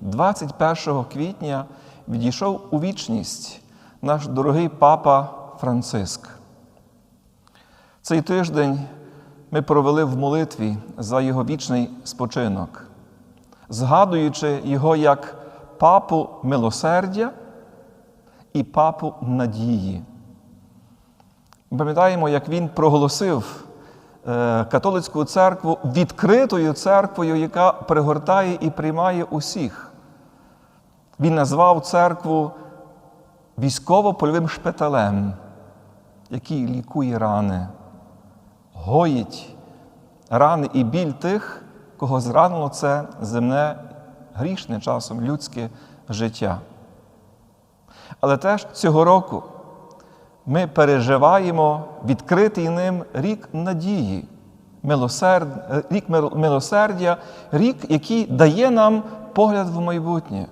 21 квітня відійшов у вічність наш дорогий папа Франциск. Цей тиждень ми провели в молитві за його вічний спочинок, згадуючи його як папу милосердя і папу надії. Пам'ятаємо, як він проголосив католицьку церкву відкритою церквою, яка пригортає і приймає усіх. Він назвав церкву військово-польовим шпиталем, який лікує рани, гоїть рани і біль тих, кого зранило це земне грішне часом людське життя. Але теж цього року переживаємо відкритий ним рік надії, милосерд... рік милосердя, рік, який дає нам погляд в майбутнє.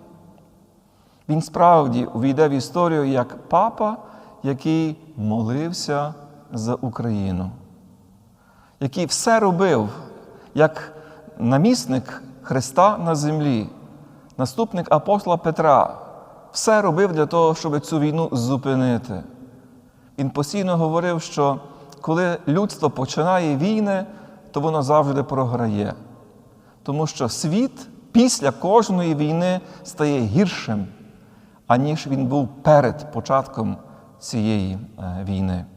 Він справді увійде в історію як папа, який молився за Україну, який все робив як намісник Христа на землі, наступник апостола Петра, все робив для того, щоб цю війну зупинити. Він постійно говорив, що коли людство починає війни, то воно завжди програє. Тому що світ після кожної війни стає гіршим, аніж він був перед початком цієї е, війни.